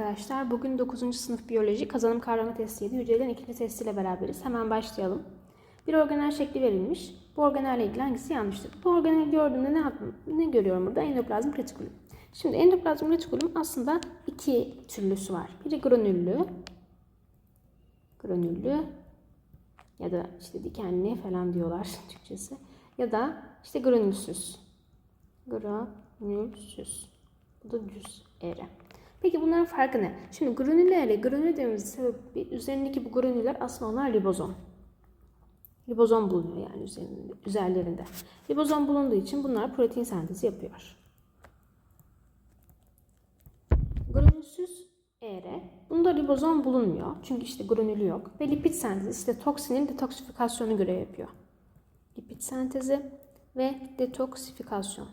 arkadaşlar. Bugün 9. sınıf biyoloji kazanım kavramı testiydi. Hücrelerin ikinci testiyle beraberiz. Hemen başlayalım. Bir organel şekli verilmiş. Bu organelle ilgili hangisi yanlıştır? Bu organeli gördüğümde ne, ne görüyorum burada? Endoplazm retikulum. Şimdi endoplazm retikulum aslında iki türlüsü var. Biri granüllü, granüllü ya da işte dikenli falan diyorlar Türkçesi. Ya da işte granülsüz. Granülsüz. Bu da düz ere. Peki bunların farkı ne? Şimdi granüller ile granül dememizin sebebi üzerindeki bu granüller aslında onlar ribozom. Ribozom bulunuyor yani üzerinde, üzerlerinde. Ribozom bulunduğu için bunlar protein sentezi yapıyor. Granülsüz ER. Bunda ribozom bulunmuyor. Çünkü işte granülü yok. Ve lipid sentezi işte toksinin detoksifikasyonu görev yapıyor. Lipid sentezi ve detoksifikasyon.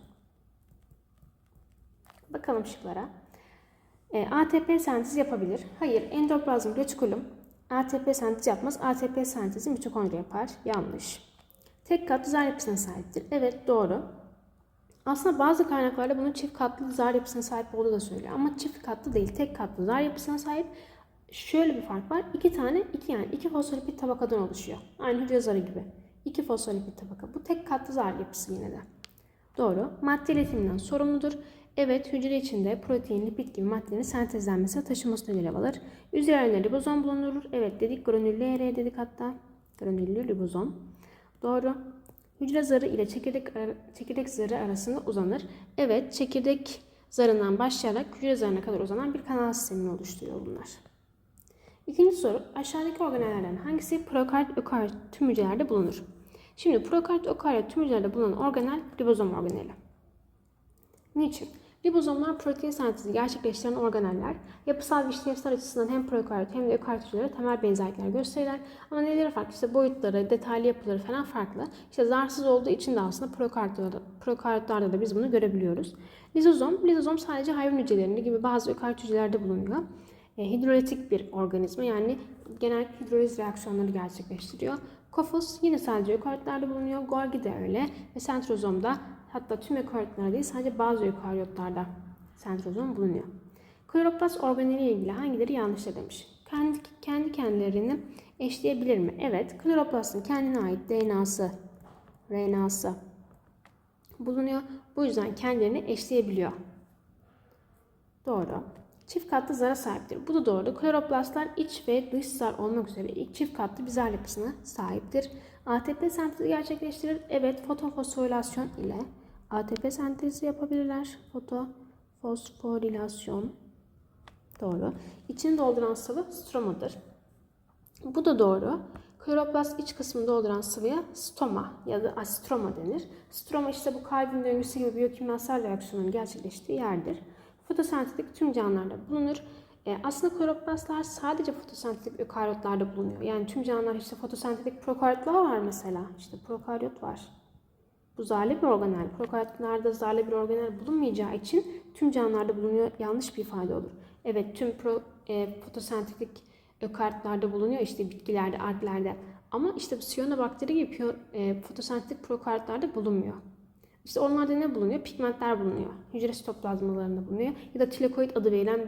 Bakalım şıklara. E, ATP sentezi yapabilir. Hayır, endoplazm retikulum ATP sentezi yapmaz. ATP sentezi mitokondri yapar. Yanlış. Tek katlı zar yapısına sahiptir. Evet, doğru. Aslında bazı kaynaklarda bunun çift katlı zar yapısına sahip olduğu da söylüyor. Ama çift katlı değil, tek katlı zar yapısına sahip. Şöyle bir fark var. İki tane, iki yani iki fosfolipid tabakadan oluşuyor. Aynı hücre zarı gibi. İki fosfolipid tabaka. Bu tek katlı zar yapısı yine de. Doğru. Madde iletiminden sorumludur. Evet, hücre içinde protein, lipid gibi maddelerin sentezlenmesine taşımasına görev alır. Üzerinde ribozom bulunur. Evet dedik, granüllü ER dedik hatta. Granüllü ribozom. Doğru. Hücre zarı ile çekirdek, çekirdek zarı arasında uzanır. Evet, çekirdek zarından başlayarak hücre zarına kadar uzanan bir kanal sistemini oluşturuyor bunlar. İkinci soru, aşağıdaki organellerden hangisi prokaryot, ökaryot tüm hücrelerde bulunur? Şimdi prokaryot, ökaryot tüm hücrelerde bulunan organel ribozom organeli. Niçin? Ribozomlar protein sentezi gerçekleştiren organeller. Yapısal ve işlevsel açısından hem prokaryot hem de ökaryot hücrelere temel benzerlikler gösterirler. Ama neleri farklı? İşte boyutları, detaylı yapıları falan farklı. İşte zarsız olduğu için de aslında prokaryotlarda, prokaryotlarda da biz bunu görebiliyoruz. Lizozom, lizozom sadece hayvan hücrelerinde gibi bazı ökaryot hücrelerde bulunuyor. E, hidrolitik bir organizma yani genel hidroliz reaksiyonları gerçekleştiriyor. Kofos yine sadece ökaryotlerde bulunuyor. Golgi de öyle ve sentrozomda hatta tüm ökaryotlarda değil sadece bazı ökaryotlarda sentrozom bulunuyor. Kloroplast organeli ilgili hangileri yanlıştır demiş. Kendi, kendi kendilerini eşleyebilir mi? Evet. Kloroplastın kendine ait DNA'sı, RNA'sı bulunuyor. Bu yüzden kendilerini eşleyebiliyor. Doğru. Çift katlı zara sahiptir. Bu da doğru. Kloroplastlar iç ve dış zar olmak üzere ilk çift katlı bir zar yapısına sahiptir. ATP sentezi gerçekleştirir. Evet, fotofosforilasyon ile ATP sentezi yapabilirler. Fotofosforilasyon. Doğru. İçini dolduran sıvı stromadır. Bu da doğru. Kloroplast iç kısmını dolduran sıvıya stoma ya da astroma denir. Stroma işte bu kalbin döngüsü gibi biyokimyasal reaksiyonların gerçekleştiği yerdir. Fotosentetik tüm canlılarda bulunur. E, aslında kloroplastlar sadece fotosentetik ökaryotlarda bulunuyor. Yani tüm canlılar işte fotosentetik prokaryotlar var mesela. İşte prokaryot var. Bu zarlı bir organel. Prokaryotlarda zarlı bir organel bulunmayacağı için tüm canlılarda bulunuyor. Yanlış bir ifade olur. Evet tüm pro, e, fotosentetik ökaryotlarda bulunuyor. işte bitkilerde, alglerde. Ama işte bu siyanobakteri gibi e, fotosentetik prokaryotlarda bulunmuyor. İşte onlarda ne bulunuyor? Pigmentler bulunuyor. Hücre sitoplazmalarında bulunuyor. Ya da tilakoid adı verilen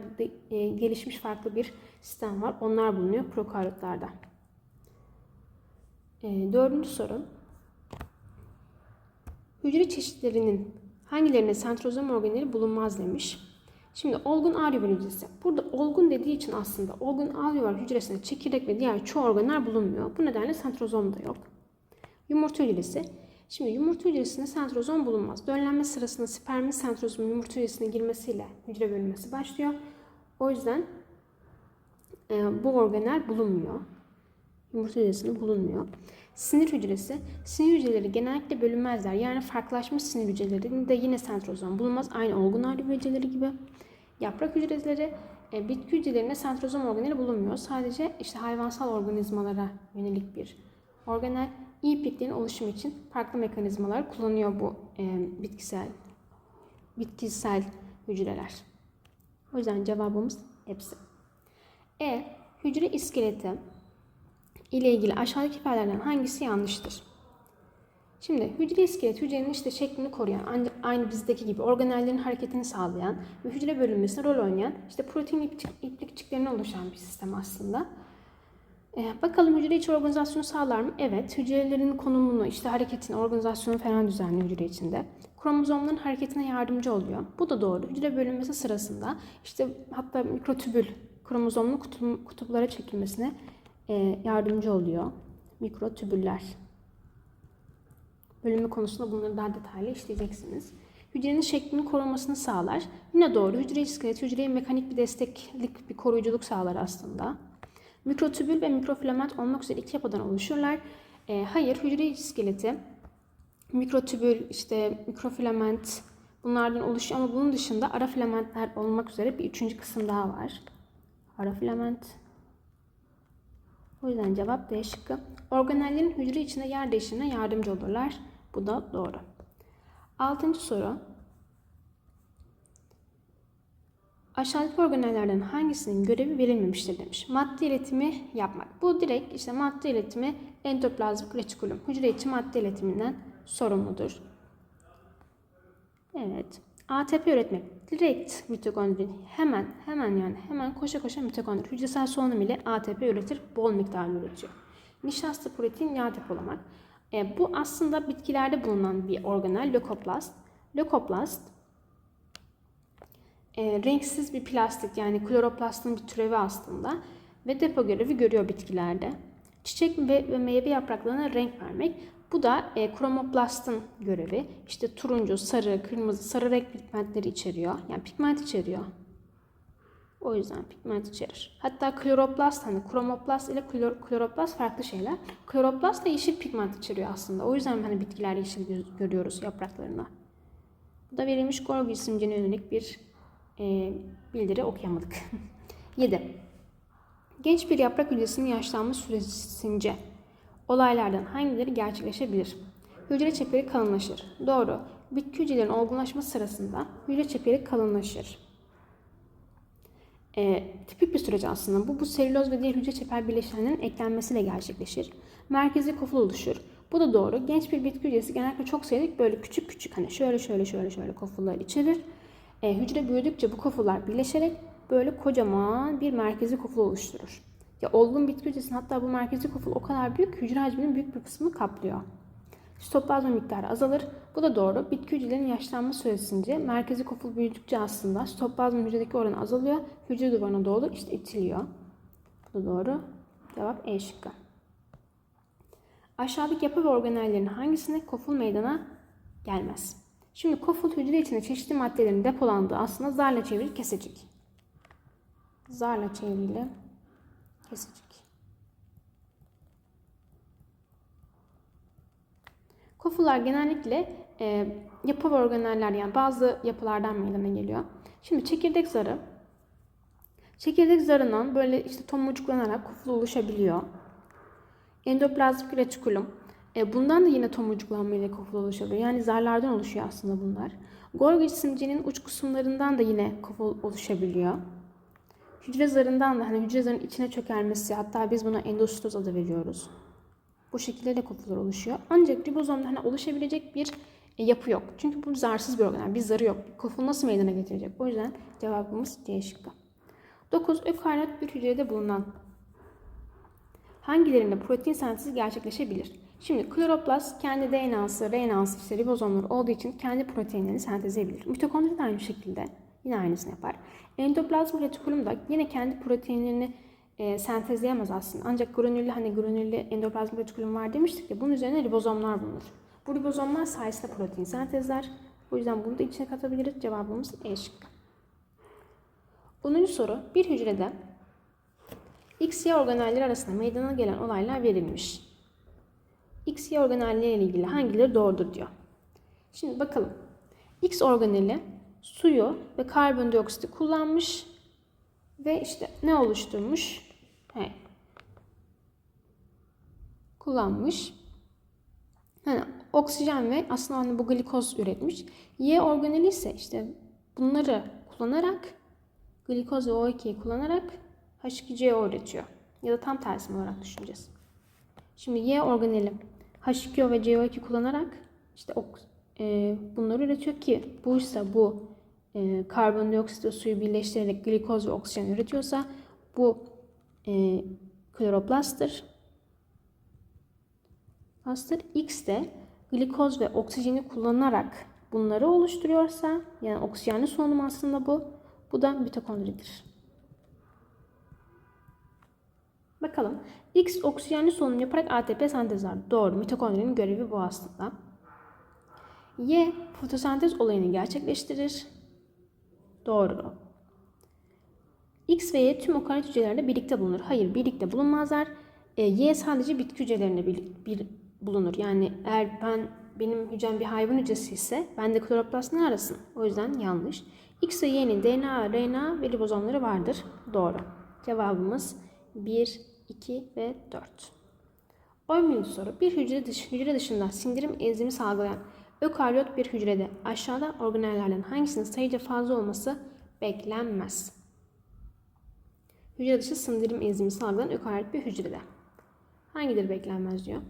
e, gelişmiş farklı bir sistem var. Onlar bulunuyor prokaryotlarda. E, dördüncü soru. Hücre çeşitlerinin hangilerinde sentrozom organeli bulunmaz demiş. Şimdi olgun alüvar hücresi. Burada olgun dediği için aslında olgun alüvar hücresinde çekirdek ve diğer çoğu organlar bulunmuyor. Bu nedenle sentrozom da yok. Yumurta hücresi. Şimdi yumurta hücresinde sentrozom bulunmaz. Döllenme sırasında spermin sentrozomun yumurta hücresine girmesiyle hücre bölünmesi başlıyor. O yüzden e, bu organel bulunmuyor. Yumurta hücresinde bulunmuyor. Sinir hücresi. Sinir hücreleri genellikle bölünmezler. Yani farklılaşmış sinir hücrelerinde yine sentrozom bulunmaz. Aynı olgun hali hücreleri gibi. Yaprak hücreleri e, bitki hücrelerinde sentrozom organeli bulunmuyor. Sadece işte hayvansal organizmalara yönelik bir organel. İyi ipliklerin oluşumu için farklı mekanizmalar kullanıyor bu e, bitkisel bitkisel hücreler. O yüzden cevabımız hepsi. E. Hücre iskeleti ile ilgili aşağıdaki ifadelerden hangisi yanlıştır? Şimdi hücre iskelet hücrenin işte şeklini koruyan, aynı, bizdeki gibi organellerin hareketini sağlayan ve hücre bölünmesine rol oynayan işte protein iplik, iplikçiklerine oluşan bir sistem aslında. Ee, bakalım hücre içi organizasyonu sağlar mı? Evet. Hücrelerin konumunu, işte hareketini, organizasyonu falan düzenliyor hücre içinde. Kromozomların hareketine yardımcı oluyor. Bu da doğru. Hücre bölünmesi sırasında işte hatta mikrotübül kromozomlu kutu- kutuplara çekilmesine yardımcı oluyor. Mikrotübüller. Bölünme konusunda bunları daha detaylı işleyeceksiniz. Hücrenin şeklini korumasını sağlar. Yine doğru. Hücre iskeleti hücreye mekanik bir desteklik, bir koruyuculuk sağlar aslında. Mikrotübül ve mikrofilament olmak üzere iki yapıdan oluşurlar. Ee, hayır, hücre iskeleti mikrotübül, işte mikrofilament bunlardan oluşuyor ama bunun dışında ara filamentler olmak üzere bir üçüncü kısım daha var. Ara filament. O yüzden cevap D şıkkı. Organellerin hücre içinde yer değişimine yardımcı olurlar. Bu da doğru. Altıncı soru. Aşağıdaki organellerden hangisinin görevi verilmemiştir demiş. Madde iletimi yapmak. Bu direkt işte madde iletimi endoplazmik retikulum. Hücre içi madde iletiminden sorumludur. Evet. ATP üretmek. Direkt mitokondri. Hemen, hemen yani hemen koşa koşa mitokondri. Hücresel solunum ile ATP üretir. Bol miktarda üretiyor. Nişasta, protein, yağ depolamak. E, bu aslında bitkilerde bulunan bir organel. Lökoplast. Lökoplast e, renksiz bir plastik yani kloroplastın bir türevi aslında ve depo görevi görüyor bitkilerde. Çiçek ve, ve meyve yapraklarına renk vermek. Bu da e, kromoplastın görevi. İşte turuncu, sarı, kırmızı, sarı renk pigmentleri içeriyor. Yani pigment içeriyor. O yüzden pigment içerir. Hatta kloroplast hani kromoplast ile klor, kloroplast farklı şeyler. Kloroplast da yeşil pigment içeriyor aslında. O yüzden hani bitkiler yeşil görüyoruz yapraklarına. Bu da verilmiş Golgi isimcine yönelik bir e, bildiri okuyamadık. 7. Genç bir yaprak hücresinin yaşlanma süresince olaylardan hangileri gerçekleşebilir? Hücre çeperi kalınlaşır. Doğru. Bitki hücrelerin olgunlaşması sırasında hücre çeperi kalınlaşır. E, tipik bir süreç aslında. Bu, bu selüloz ve diğer hücre çeper bileşenlerinin eklenmesiyle gerçekleşir. Merkezi koful oluşur. Bu da doğru. Genç bir bitki hücresi genellikle çok sayıda böyle küçük küçük hani şöyle şöyle şöyle şöyle kofullar içerir. E, hücre büyüdükçe bu kofullar birleşerek böyle kocaman bir merkezi koful oluşturur. Ya olgun bitki hücresinin hatta bu merkezi koful o kadar büyük hücre hacminin büyük bir kısmını kaplıyor. Sitoplazma miktarı azalır. Bu da doğru. Bitki hücrelerinin yaşlanma süresince merkezi koful büyüdükçe aslında sitoplazma hücredeki oranı azalıyor. Hücre duvarına doğru işte itiliyor. Bu da doğru. Cevap E şıkkı. Aşağıdaki yapı ve organellerin hangisinde koful meydana gelmez? Şimdi koful hücre içinde çeşitli maddelerin depolandığı aslında zarla çevrili kesecik. Zarla çevrili kesecik. Kofullar genellikle e, yapı ve organeller yani bazı yapılardan meydana geliyor. Şimdi çekirdek zarı çekirdek zarından böyle işte tomurcuklanarak koful oluşabiliyor. Endoplazmik retikulum. E, bundan da yine tomurcuklanma ile koful oluşabiliyor. Yani zarlardan oluşuyor aslında bunlar. Golgi cisimcinin uç kısımlarından da yine koful oluşabiliyor. Hücre zarından da hani hücre zarının içine çökelmesi hatta biz buna endositoz adı veriyoruz. Bu şekilde de kofullar oluşuyor. Ancak ribozomda hani oluşabilecek bir e, yapı yok. Çünkü bu zarsız bir organel. Bir zarı yok. Koful nasıl meydana getirecek? O yüzden cevabımız D şıkkı. 9. Ökaryot bir hücrede bulunan hangilerinde protein sentezi gerçekleşebilir? Şimdi kloroplast kendi DNA'sı, RNA'sı, işte ribozomları olduğu için kendi proteinlerini sentezleyebilir. Mitokondri de aynı şekilde yine aynısını yapar. Endoplazmik retikulum da yine kendi proteinlerini e, sentezleyemez aslında. Ancak granüllü hani granüllü endoplazmik retikulum var demiştik ya bunun üzerine ribozomlar bulunur. Bu ribozomlar sayesinde protein sentezler. O yüzden bunu da içine katabiliriz. Cevabımız E şıkkı. 10. soru. Bir hücrede X, Y organelleri arasında meydana gelen olaylar verilmiş. X, Y organelleri ilgili hangileri doğrudur diyor. Şimdi bakalım. X organeli suyu ve karbondioksiti kullanmış ve işte ne oluşturmuş? He. Kullanmış. Yani oksijen ve aslında hani bu glikoz üretmiş. Y organeli ise işte bunları kullanarak glikoz ve O2'yi kullanarak H2CO üretiyor. Ya da tam tersi olarak düşüneceğiz. Şimdi Y organeli H2O ve CO2 kullanarak işte ok, e, bunları üretiyor ki buysa bu e, karbondioksit ve suyu birleştirerek glikoz ve oksijen üretiyorsa bu e, kloroplasttır. Plastır X de glikoz ve oksijeni kullanarak bunları oluşturuyorsa yani oksijenli solunum aslında bu. Bu da mitokondridir. Bakalım. X oksijenli solunum yaparak ATP sentezler. Doğru. Mitokondrinin görevi bu aslında. Y fotosentez olayını gerçekleştirir. Doğru. X ve Y tüm okaryot hücrelerde birlikte bulunur. Hayır, birlikte bulunmazlar. E, y sadece bitki hücrelerinde bir, bir bulunur. Yani eğer ben benim hücrem bir hayvan hücresi ise bende kloroplast ne arasın? O yüzden yanlış. X ve Y'nin DNA, RNA ve ribozomları vardır. Doğru. Cevabımız 1, 2 ve 4. 11. soru. Bir hücre, dış, hücre dışında sindirim enzimi salgılayan ökaryot bir hücrede aşağıda organellerden hangisinin sayıca fazla olması beklenmez? Hücre dışı sindirim enzimi salgılayan ökaryot bir hücrede. Hangileri beklenmez diyor.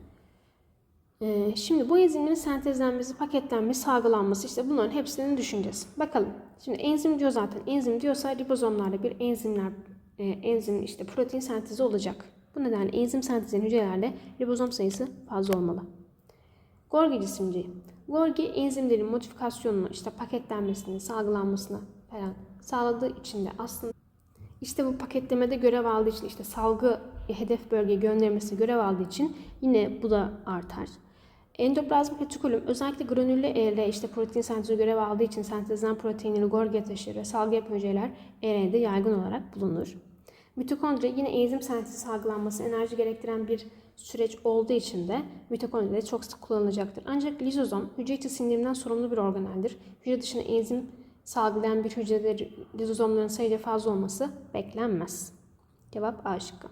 Ee, şimdi bu enzimlerin sentezlenmesi, paketlenmesi, salgılanması işte bunların hepsini düşüneceğiz. Bakalım. Şimdi enzim diyor zaten. Enzim diyorsa ribozomlarda bir enzimler e, enzim işte protein sentezi olacak. Bu nedenle enzim sentezinin hücrelerde ribozom sayısı fazla olmalı. Golgi cisimciği. Golgi enzimlerin modifikasyonunu, işte paketlenmesini, salgılanmasını falan sağladığı için de aslında işte bu paketlemede görev aldığı için işte salgı hedef bölgeye göndermesi görev aldığı için yine bu da artar. Endoplazmik retikulum özellikle granüllü ER işte protein sentezi görev aldığı için sentezlenen proteinleri Golgi'ye taşır ve salgı yapan hücreler ER'de yaygın olarak bulunur. Mitokondri yine enzim sentezi salgılanması enerji gerektiren bir süreç olduğu için de mitokondride çok sık kullanılacaktır. Ancak lizozom hücre içi sindirimden sorumlu bir organeldir. Hücre dışında enzim salgılayan bir hücrede lizozomların sayıca fazla olması beklenmez. Cevap A şıkkı.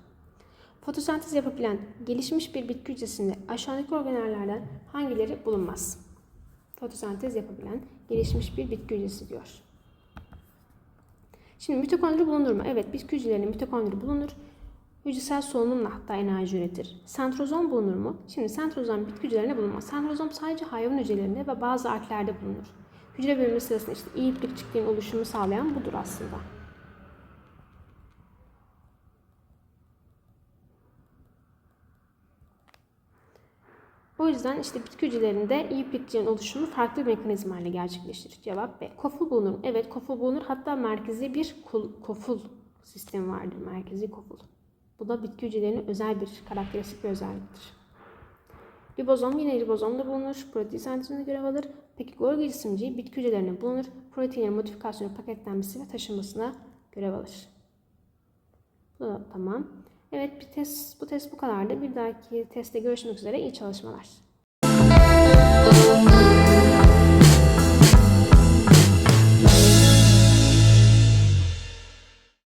Fotosentez yapabilen gelişmiş bir bitki hücresinde aşağıdaki organellerden hangileri bulunmaz? Fotosentez yapabilen gelişmiş bir bitki hücresi diyor. Şimdi mitokondri bulunur mu? Evet, bitki hücrelerinde mitokondri bulunur. Hücresel solunumla hatta enerji üretir. Sentrozom bulunur mu? Şimdi sentrozom bitki hücrelerinde bulunmaz. Sentrozom sadece hayvan hücrelerinde ve bazı arklerde bulunur. Hücre bölümü sırasında işte iyi iplikçikliğin oluşumu sağlayan budur aslında. O yüzden işte bitki hücrelerinde iyi iplikçiğin oluşumu farklı bir mekanizma gerçekleşir. Cevap B. Koful bulunur. Evet koful bulunur. Hatta merkezi bir koful sistemi vardır. Merkezi koful. Bu da bitki hücrelerinin özel bir karakteristik bir özelliktir. Ribozom yine ribozomda bulunur. Protein sentezinde görev alır. Peki Golgi cisimciği bitki hücrelerinde bulunur. Proteinlerin modifikasyonu, paketlenmesi ve taşınmasına görev alır. Bu da tamam. Evet bir test, bu test bu kadardı. Bir dahaki testte görüşmek üzere. İyi çalışmalar.